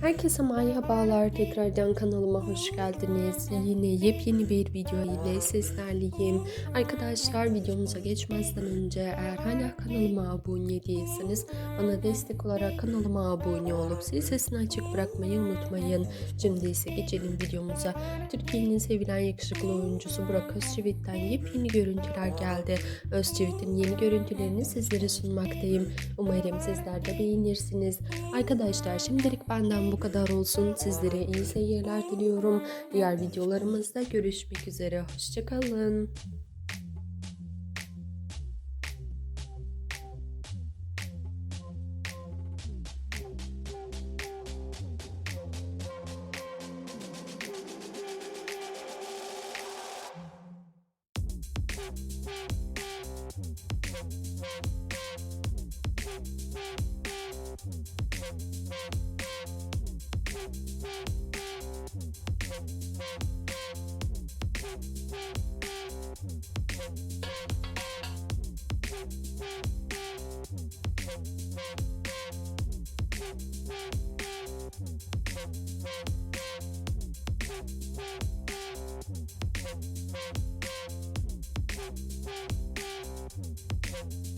Herkese merhabalar. Tekrardan kanalıma hoş geldiniz. Yine yepyeni bir video ile sizlerleyim. Arkadaşlar videomuza geçmezden önce eğer hala kanalıma abone değilseniz bana destek olarak kanalıma abone olup zil sesini açık bırakmayı unutmayın. Şimdi ise geçelim videomuza. Türkiye'nin sevilen yakışıklı oyuncusu Burak Özçivit'ten yepyeni görüntüler geldi. Özçivit'in yeni görüntülerini sizlere sunmaktayım. Umarım sizler de beğenirsiniz. Arkadaşlar şimdilik benden bu kadar olsun. Sizlere iyi seyirler diliyorum. Diğer videolarımızda görüşmek üzere. Hoşçakalın. Thank you. Thank